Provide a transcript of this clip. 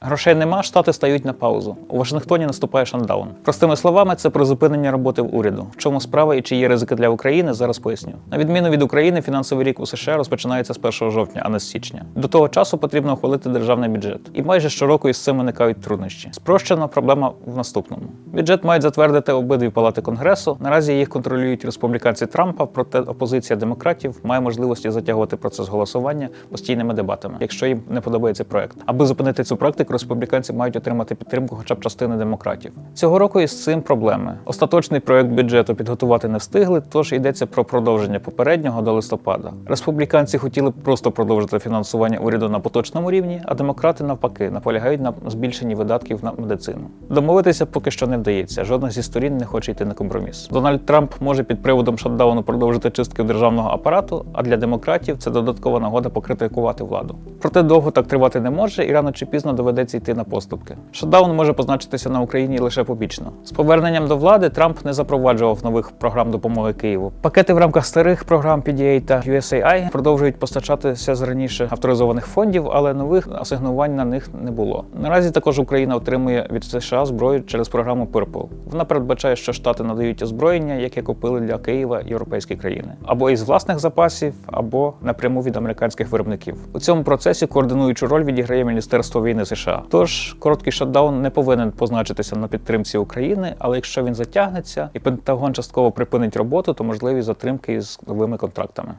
Грошей нема, штати стають на паузу. У Вашингтоні наступає шандаун. Простими словами, це про зупинення роботи в уряду. В чому справа і чи є ризики для України, зараз поясню. На відміну від України, фінансовий рік у США розпочинається з 1 жовтня, а не з січня. До того часу потрібно ухвалити державний бюджет. І майже щороку із цим виникають труднощі. Спрощена проблема в наступному: бюджет мають затвердити обидві палати конгресу. Наразі їх контролюють республіканці Трампа, проте опозиція демократів має можливості затягувати процес голосування постійними дебатами, якщо їм не подобається проект. Аби зупинити цю практику, республіканці мають отримати підтримку хоча б частини демократів. Цього року із цим проблеми. Остаточний проект бюджету підготувати не встигли, тож йдеться про продовження попереднього до листопада. Республіканці хотіли просто продовжити фінансування уряду на поточному рівні, а демократи навпаки наполягають на збільшенні видатків на медицину. Домовитися поки що не вдається. Жодна зі сторін не хоче йти на компроміс. Дональд Трамп може під приводом шатдауну продовжити чистки державного апарату, а для демократів це додаткова нагода покритикувати владу. Проте довго так тривати не може, і рано чи пізно доведеться йти на поступки. Шатдаун може позначитися на Україні лише побічно. З поверненням до влади Трамп не запроваджував нових програм допомоги Києву. Пакети в рамках старих програм PDA та USAI продовжують постачатися з раніше авторизованих фондів, але нових асигнувань на них не було. Наразі також Україна отримує від США зброю через програму Purple. Вона передбачає, що штати надають озброєння, яке купили для Києва європейські країни, або із власних запасів, або напряму від американських виробників. У цьому процесі координуючу роль відіграє Міністерство війни США. Тож короткий шатдаун не повинен позначитися на підтримці України, але якщо він затягнеться і Пентагон частково припинить роботу, то можливі затримки із новими контрактами.